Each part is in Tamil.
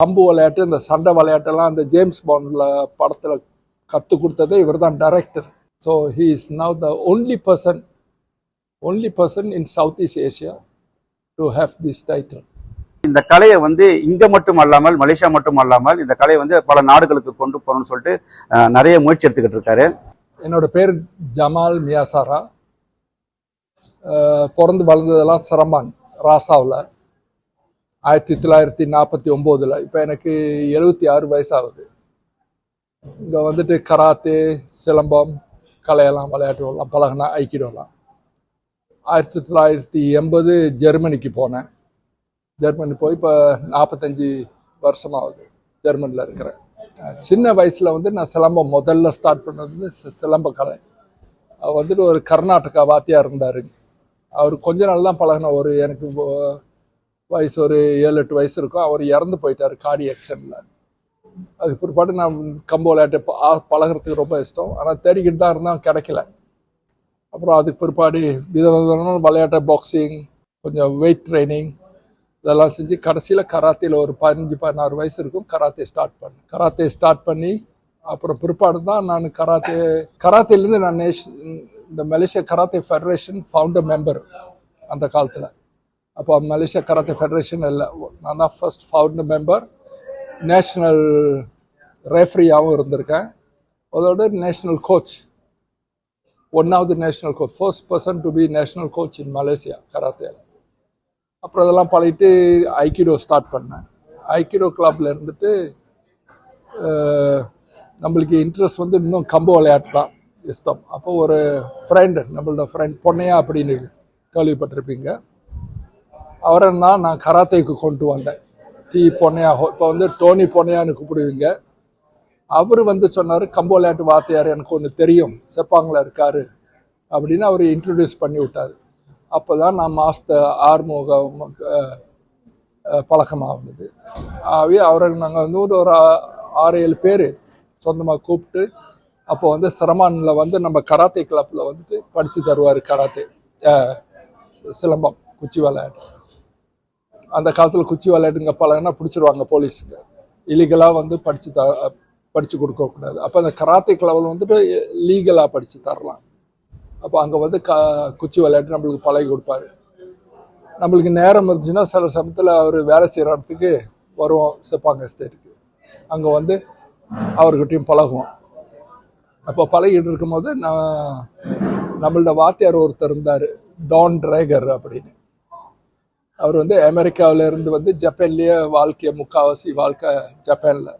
கம்பு விளையாட்டு இந்த சண்டை விளையாட்டெல்லாம் அந்த ஜேம்ஸ் பாண்டில் படத்தில் கற்றுக் கொடுத்ததே இவர் தான் director so he is now the only person only person in south east Asia to have this title இந்த கலையை வந்து இங்க மட்டும் அல்லாமல் மலேசியா மட்டும் அல்லாமல் இந்த கலையை வந்து பல நாடுகளுக்கு கொண்டு போகணும்னு சொல்லிட்டு நிறைய முயற்சி எடுத்துக்கிட்டு இருக்காரு. என்னோட பேர் ஜமால் மியாசாரா. பிறந்து வளர்ந்ததெல்லாம் சிரமான் ராசாவில். ஆயிரத்தி தொள்ளாயிரத்தி நாற்பத்தி ஒம்போதில். இப்போ எனக்கு எழுபத்தி ஆறு வயசாகுது. இங்கே வந்துட்டு கராத்தே சிலம்பம் கலையெல்லாம் விளையாட்டுலாம் பழகினா ஐக்கிடலாம் ஆயிரத்தி தொள்ளாயிரத்தி எண்பது ஜெர்மனிக்கு போனேன். ஜெர்மனி போய் இப்போ நாற்பத்தஞ்சு வருஷமாகுது ஜெர்மனியில் இருக்கிறேன். சின்ன வயசில் வந்து நான் சிலம்பம் முதல்ல ஸ்டார்ட் பண்ணது வந்து சிலம்ப கலை. அவர் வந்துட்டு ஒரு கர்நாடகா வாத்தியார் இருந்தார். அவர் கொஞ்ச நாள் தான் பழகின ஒரு எனக்கு வயசு ஒரு ஏழு எட்டு வயசு இருக்கும். அவர் இறந்து போயிட்டார் காடி ஆக்சிடென்ட்ல அது பிற்பாடு நான் கம்பு விளையாட்டு பழகிறதுக்கு பழகுறதுக்கு ரொம்ப இஷ்டம். ஆனால் தேடிக்கிட்டு தான் இருந்தால் கிடைக்கல. அப்புறம் அதுக்கு பிற்பாடு வித விதமான விளையாட்டு பாக்ஸிங் கொஞ்சம் வெயிட் ட்ரைனிங் இதெல்லாம் செஞ்சு கடைசியில் கராத்தேல ஒரு பதினஞ்சு பதினாறு வயசு இருக்கும். கராத்தே ஸ்டார்ட் பண்ணேன். கராத்தே ஸ்டார்ட் பண்ணி அப்புறம் பிற்பாடு தான் நான் கராத்தே கராத்தேலேருந்து நான் நேஷ் இந்த Malaysia karate federation founder member அந்த காலத்தில். அப்போ மலேசியா கராத்தே ஃபெடரேஷன் இல்லை நான் தான் ஃபர்ஸ்ட் ஃபவுண்டர் மெம்பர் நேஷ்னல் ரெஃப்ரியாகவும் இருந்திருக்கேன் அதோட நேஷ்னல் கோச் ஒன்னாவது national coach first person to be national coach in Malaysia கராத்தேல அப்புறம் இதெல்லாம் பழகிட்டு ஐக்கிடோ ஸ்டார்ட் பண்ணேன் ஐக்கிடோ கிளப்பில் இருந்துட்டு நம்மளுக்கு இன்ட்ரெஸ்ட் வந்து இன்னும் கம்பு விளையாட்டு தான் இஷ்டம் அப்போ ஒரு ஃப்ரெண்டு நம்மளோட ஃப்ரெண்ட் பொன்னையா அப்படின்னு கேள்விப்பட்டிருப்பீங்க அவரை தான் நான் கராத்தேக்கு கொண்டு வந்தேன். டி பொன்னையா இப்போ வந்து டோனி பொன்னையான்னு கூப்பிடுவீங்க. அவர் வந்து சொன்னார் கம்பு விளையாட்டு வாத்தியார் எனக்கு ஒன்று தெரியும் செப்பாங்கில் இருக்காரு அப்படின்னு அவர் இன்ட்ரடியூஸ் பண்ணி விட்டார். அப்போ தான் நான் மாஸ்டர் ஆறுமுகம் பழக்கமாகுது. ஆகவே அவரை நாங்கள் வந்து ஒரு ஒரு ஆறு ஏழு பேர் சொந்தமாக கூப்பிட்டு அப்போ வந்து சிரமானில் வந்து நம்ம கராத்தே கிளப்பில் வந்துட்டு படித்து தருவார் கராத்தே சிலம்பம் குச்சி விளையாட்டு அந்த காலத்தில் குச்சி விளையாட்டுங்க பழகினா பிடிச்சிருவாங்க போலீஸுங்க. இல்லீகலாக வந்து படித்து த படித்து கொடுக்கக்கூடாது அப்போ அந்த கராத்தே கிளப்பில் வந்துட்டு லீகலாக படித்து தரலாம். அப்போ அங்கே வந்து க குச்சி விளையாட்டு நம்மளுக்கு பழகி கொடுப்பாரு. நம்மளுக்கு நேரம் இருந்துச்சுன்னா சில சமயத்தில் அவர் வேலை செய்கிற இடத்துக்கு வருவோம் செப்பாங்க எஸ்டேட்டுக்கு அங்கே வந்து அவர்கிட்டையும் பழகுவோம். அப்போ பழகிட்டு இருக்கும்போது நான் நம்மள்ட வாத்தியார் ஒருத்தர் இருந்தார் டான் ட்ரேகர் அப்படின்னு. அவர் வந்து அமெரிக்காவுல இருந்து வந்து ஜப்பான்லேயே வாழ்க்கையை முக்காவாசி வாழ்க்கை ஜப்பானில்.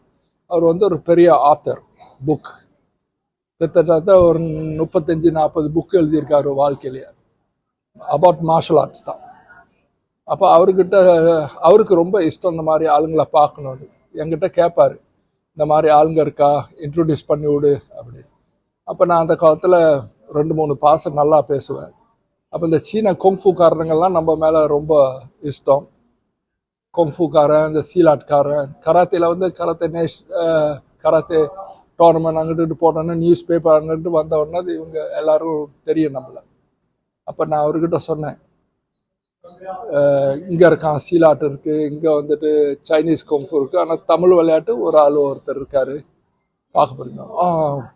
அவர் வந்து ஒரு பெரிய ஆத்தர் புக் கிட்டத்தட்ட ஒரு முப்பத்தஞ்சு நாற்பது புக் எழுதியிருக்காரு வாழ்க்கையிலேயே. அபவுட் மார்ஷல் ஆர்ட்ஸ் தான். அப்போ அவர்கிட்ட அவருக்கு ரொம்ப இஷ்டம் இந்த மாதிரி ஆளுங்களை பார்க்கணும்னு. என்கிட்ட கேட்பாரு இந்த மாதிரி ஆளுங்க இருக்கா? இன்ட்ரடியூஸ் பண்ணி விடு அப்படின்னு. அப்போ நான் அந்த காலத்தில் ரெண்டு மூணு பாசம் நல்லா பேசுவேன். அப்போ இந்த சீன கொங்ஃபுக்காரங்கெல்லாம் நம்ம மேலே ரொம்ப இஷ்டம். கொங்ஃபுக்காரன் இந்த சீலாட்காரன் கராத்தேல வந்து கராத்தே நேஷ் கராத்தே டோர்னமெண்ட் அங்கிட்டு போனோன்னு நியூஸ் பேப்பர் அங்கிட்டு வந்த உடனே அது இவங்க எல்லாரும் தெரியும் நம்மளை. அப்போ நான் அவர்கிட்ட சொன்னேன். இங்கே இருக்கான் சீலாட் இருக்கு இங்கே வந்துட்டு சைனீஸ் கொங்ஃபு இருக்கு ஆனால் தமிழ் விளையாட்டு ஒரு ஆள் ஒருத்தர் இருக்காரு. பார்க்க போறீங்க ஆ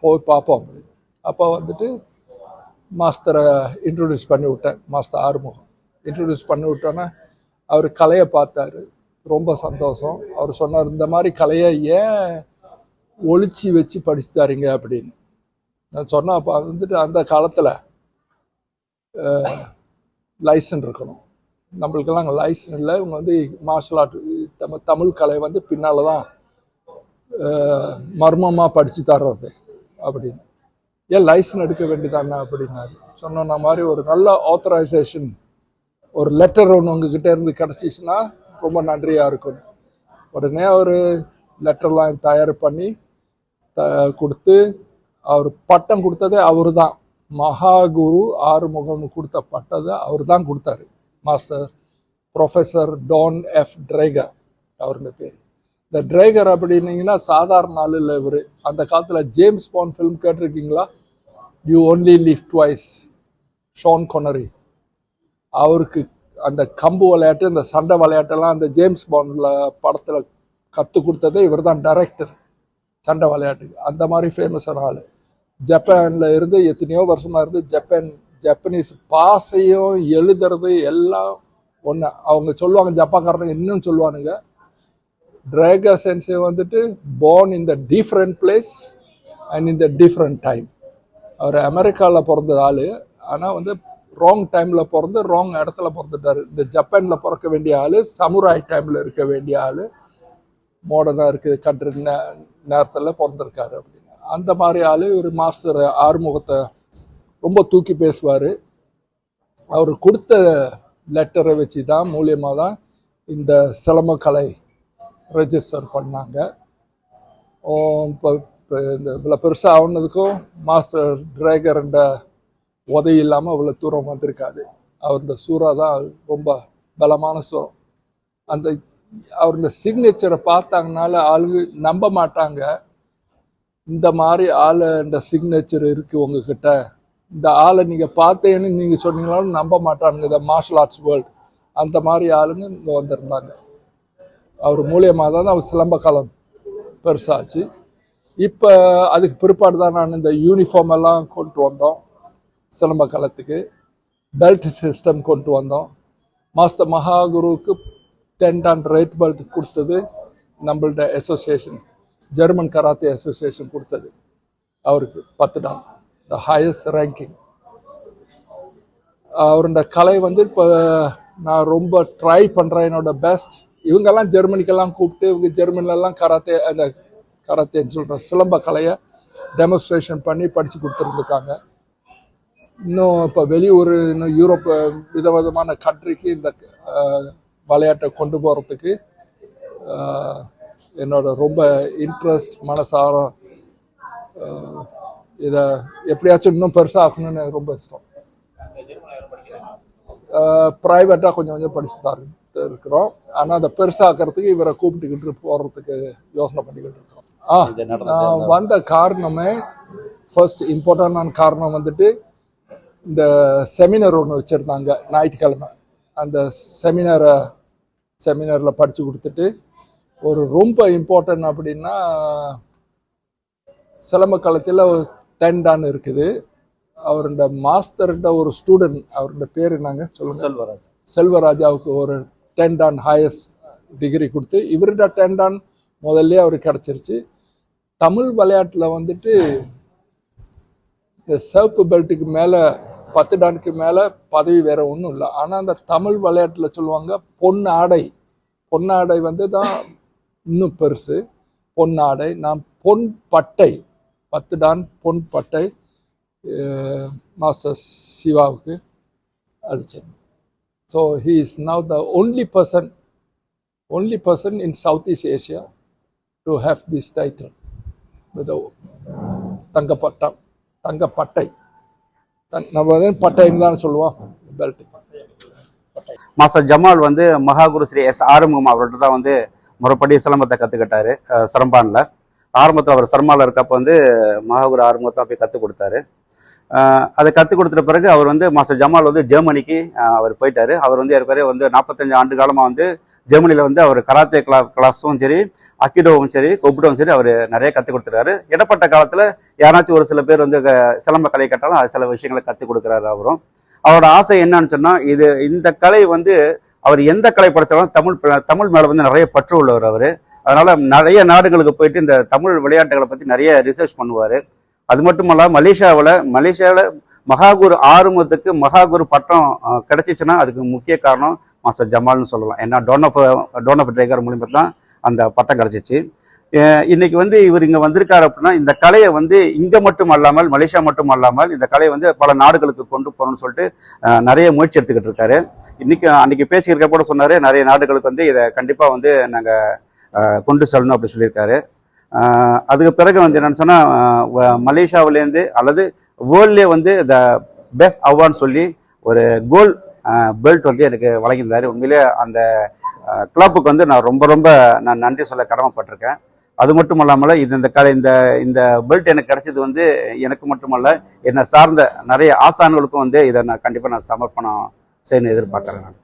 போய் பார்ப்போம். அப்போ வந்துட்டு மாஸ்டரை இன்ட்ரடியூஸ் பண்ணி விட்டேன் மாஸ்டர் ஆறுமுகம். இன்ட்ரடியூஸ் பண்ணி விட்டோன்னே அவர் கலையை பார்த்தாரு. ரொம்ப சந்தோஷம். அவர் சொன்னார் இந்த மாதிரி கலையை ஏன் ஒழிச்சு வச்சு படிச்சு தரீங்க அப்படின்னு. நான் சொன்னேன் அப்போ வந்துட்டு அந்த காலத்தில் லைசன் இருக்கணும். நம்மளுக்கெல்லாம் அங்கே லைசன் இல்லை. இவங்க வந்து மார்ஷல் ஆர்ட் நம்ம தமிழ் கலை வந்து பின்னால் தான் மர்மமாக படித்து தர்றது அப்படின்னு. ஏன் லைசன் எடுக்க வேண்டியதானே அப்படின்னாரு. சொன்ன மாதிரி ஒரு நல்ல ஆத்தரைசேஷன் ஒரு லெட்டர் ஒன்று உங்ககிட்ட இருந்து கிடச்சிச்சுன்னா ரொம்ப நன்றியாக இருக்கும். உடனே அவர் லெட்டர்லாம் தயார் பண்ணி த கொடுத்து அவர் பட்டம் கொடுத்ததே அவர் தான் மகாகுரு ஆறுமுகம் கொடுத்த பட்டத்தை அவர் தான் கொடுத்தாரு. Master professor Donn F Draeger அவருடைய பேர். இந்த ட்ரைகர் அப்படின்னீங்கன்னா சாதாரண ஆள் இல்லை இவர். அந்த காலத்தில் ஜேம்ஸ் பாண்ட் ஃபிலிம் கேட்டிருக்கீங்களா? You only live twice Sean Connery அவருக்கு அந்த கம்பு விளையாட்டு அந்த சண்டை விளையாட்டெல்லாம் அந்த ஜேம்ஸ் பாண்டில் படத்தில் கற்றுக் கொடுத்ததே இவர் தான் டைரக்டர் சண்டை விளையாட்டுக்கு அந்த மாதிரி ஃபேமஸான ஆள். ஜப்பானில் இருந்து எத்தனையோ வருஷமாக இருந்து ஜப்பான் ஜப்பனீஸ் பாசையும் எழுதுறது எல்லாம் ஒன்று அவங்க சொல்லுவாங்க ஜப்பான்காரனுங்க இன்னும் சொல்லுவானுங்க. டிராகா சென்ஸே வந்துட்டு born in the different place and in the different time அவர் அமெரிக்காவில் பிறந்த ஆள். ஆனால் வந்து ராங் டைமில் பிறந்து ராங் இடத்துல பிறந்துட்டாரு. இந்த ஜப்பானில் பிறக்க வேண்டிய ஆள் சமுராய் டைமில் இருக்க வேண்டிய ஆள் மாடர்னாக இருக்குது கண்ட்ரி நே நேரத்தில் பிறந்திருக்காரு அப்படின்னு. அந்த மாதிரி ஆள் ஒரு மாஸ்டர் ஆறுமுகத்தை ரொம்ப தூக்கி பேசுவார். அவர் கொடுத்த லெட்டரை வச்சு தான் மூலியமாக தான் இந்த சிலம்ப கலை ரெஜிஸ்டர் பண்ணாங்க இப்போ இந்த இவ்வளோ பெருசாக ஆகுனதுக்கும் மாஸ்டர் டிரைகர்ன்ற உதவி இல்லாமல் இவ்வளோ தூரம் வந்திருக்காது அவரோட சூறா தான் ரொம்ப பலமான சூரம் அந்த அவர் இந்த சிக்னேச்சரை பார்த்தாங்கனால ஆளுங்க நம்ப மாட்டாங்க. இந்த மாதிரி ஆளு இந்த சிக்னேச்சர் இருக்கு உங்ககிட்ட. இந்த ஆளை நீங்கள் பார்த்தேன்னு நீங்கள் சொன்னீங்களாலும் நம்ப மாட்டாங்க இந்த மார்ஷல் ஆர்ட்ஸ் வேர்ல்டு அந்த மாதிரி ஆளுங்க இங்கே வந்திருந்தாங்க. அவர் மூலியமாக தான் அவர் சிலம்ப காலம் பெருசாச்சு. இப்போ அதுக்கு பிற்பாடு தான் நான் இந்த யூனிஃபார்ம் எல்லாம் கொண்டு வந்தோம். சிலம்ப காலத்துக்கு பெல்ட் சிஸ்டம் கொண்டு வந்தோம். மாஸ்டர் மகாகுருவுக்கு டென் டன் ரைட் பெல்ட் கொடுத்தது. நம்மள்ட அசோசியேஷன் ஜெர்மன் கராத்தே அசோசியேஷன் கொடுத்தது. அவருக்கு பத்து டான் த ஹையஸ்ட் ரேங்கிங் அவருடைய கலை வந்து இப்போ நான் ரொம்ப ட்ரை பண்ணுறேன் என்னோட பெஸ்ட் இவங்கெல்லாம் ஜெர்மனிக்கெல்லாம் கூப்பிட்டு இவங்க ஜெர்மனிலலாம் கராத்தே அந்த கராத்தேன்னு சொல்கிற சிலம்ப கலையை டெமோன்ஸ்ட்ரேஷன் பண்ணி படித்து கொடுத்துருந்துருக்காங்க. இன்னும் இப்போ வெளியூர் இன்னும் யூரோப் விதவிதமான கண்ட்ரிக்கு இந்த விளையாட்டை கொண்டு போகிறதுக்கு என்னோட ரொம்ப இன்ட்ரெஸ்ட் மனசாரம் இதை எப்படியாச்சும் இன்னும் பெருசாகணும்னு எனக்கு ரொம்ப இஷ்டம். ப்ரைவேட்டாக கொஞ்சம் கொஞ்சம் படிச்சு தான் இருக்கு- இருக்கிறோம். ஆனால் அதை பெருசாக்கிறதுக்கு இவரை கூப்பிட்டுக்கிட்டு போகிறதுக்கு யோசனை பண்ணிக்கிட்டு நான் வந்த காரணமே ஃபர்ஸ்ட் இம்பார்ட்டண்டான காரணம் வந்துட்டு இந்த செமினார் ஒன்று வச்சுருந்தாங்க ஞாயிற்றுக்கிழமை. அந்த செமினாரை செமினாரில் படித்து கொடுத்துட்டு ஒரு ரொம்ப இம்பார்ட்டன்ட் அப்படின்னா சிலம்ப காலத்தில் டென்டான் இருக்குது. அவருடைய மாஸ்டர்கிட்ட ஒரு ஸ்டூடெண்ட் அவருடைய பேர் என்னங்க? சொல்லுங்க. செல்வராஜ். செல்வராஜாவுக்கு ஒரு டென் டான் ஹையஸ்ட் டிகிரி கொடுத்து இவர்கிட்ட டென் டான் முதல்ல அவருக்கு கிடச்சிருச்சு. தமிழ் விளையாட்டில் வந்துட்டு இந்த சிவப்பு பெல்ட்டுக்கு மேலே பத்து டானுக்கு மேலே பதவி வேற ஒன்றும் இல்லை. ஆனால் அந்த தமிழ் விளையாட்டில் சொல்லுவாங்க பொன்னாடை பொன்னாடை வந்து தான் இன்னும் பெருசு. பொன்னாடை நான் பொன் பட்டை. பத்து டான் பொன் பட்டை மாஸ்டர் சிவாவுக்கு அடித்தேன் So he is now the only person, only person in Southeast Asia to have this title. With the தங்கப்பட்டம் தங்கப்பட்டை தங்- நம்ம வந்து பட்டைன்னு தான் சொல்லுவோம். பெல்ட் மாஸ்டர் ஜமால் வந்து மகாகுரு ஸ்ரீ எஸ் ஆறுமுகம் அவர்கிட்ட தான் வந்து முறைப்படி சிலம்பத்தை கற்றுக்கிட்டாரு சரம்பானில் ஆரம்பத்தில் அவர் சர்மாவில் இருக்கப்போ வந்து மகாகுரு ஆறுமுகத்தை போய் கற்றுக் கொடுத்தாரு. அதை கற்றுக் கொடுத்துட்ட பிறகு அவர் வந்து மாஸ்டர் ஜமால் வந்து ஜெர்மனிக்கு அவர் போயிட்டாரு. அவர் வந்து ஏற்கனவே வந்து நாற்பத்தஞ்சு ஆண்டு காலமாக வந்து ஜெர்மனியில் வந்து அவர் கராத்தே கிளா கிளாஸும் சரி அக்கிடோவும் சரி கொப்புடோவும் சரி அவர் நிறைய கற்றுக் கொடுத்துருக்காரு இடப்பட்ட காலத்தில் யாராச்சும் ஒரு சில பேர் வந்து சிலம்ப கலை கட்டாலும் அது சில விஷயங்களை கற்றுக் கொடுக்குறாரு அவரும். அவரோட ஆசை என்னன்னு சொன்னால் இது இந்த கலை வந்து அவர் எந்த கலை படைத்தாலும் தமிழ் தமிழ் மேலே வந்து நிறைய பற்று உள்ளவர் அவர். அதனால் நிறைய நாடுகளுக்கு போயிட்டு இந்த தமிழ் விளையாட்டுகளை பற்றி நிறைய ரிசர்ச் பண்ணுவார். அது மட்டும் இல்ல மலேசியாவில் மலேசியாவில் மகாகுரு ஆறுமுகத்துக்கு மகாகுரு பட்டம் கிடைச்சிச்சுன்னா அதுக்கு முக்கிய காரணம் மாஸ்டர் ஜமால்னு சொல்லலாம். ஏன்னா Donn F Donn F Draeger தான் அந்த பட்டம் கிடச்சிச்சு. இன்னைக்கு வந்து இவர் இங்கே வந்திருக்காரு அப்படின்னா இந்த கலையை வந்து இங்கே மட்டும் அல்லாமல் மலேசியா மட்டும் அல்லாமல் இந்த கலையை வந்து பல நாடுகளுக்கு கொண்டு போகணும்னு சொல்லிட்டு நிறைய முயற்சி எடுத்துக்கிட்டு இருக்காரு. இன்னைக்கு அன்னைக்கு பேசியிருக்க கூட சொன்னார் நிறைய நாடுகளுக்கு வந்து இதை கண்டிப்பாக வந்து நாங்கள் கொண்டு செல்லணும் அப்படி சொல்லியிருக்காரு. அதுக்கு பிறகு வந்து என்னென்னு சொன்னால் வ- மலேசியாவிலேருந்து அல்லது வேர்ல்ட்லேயே வந்து த பெஸ்ட் அவார்ட்னு சொல்லி ஒரு கோல்ட் பெல்ட் வந்து எனக்கு வழங்கியிருந்தார். உண்மையிலேயே அந்த கிளப்புக்கு வந்து நான் ரொம்ப ரொம்ப நான் நன்றி சொல்ல கடமைப்பட்டிருக்கேன். அது மட்டும் இல்லாமல் இது இந்த கலை இந்த இந்த பெல்ட் எனக்கு கிடைச்சது வந்து எனக்கு மட்டுமல்ல என்னை சார்ந்த நிறைய ஆசான்களுக்கும் வந்து இதை நான் கண்டிப்பாக நான் சமர்ப்பணம் செய்யணும்னு எதிர்பார்க்குறேன் நான்.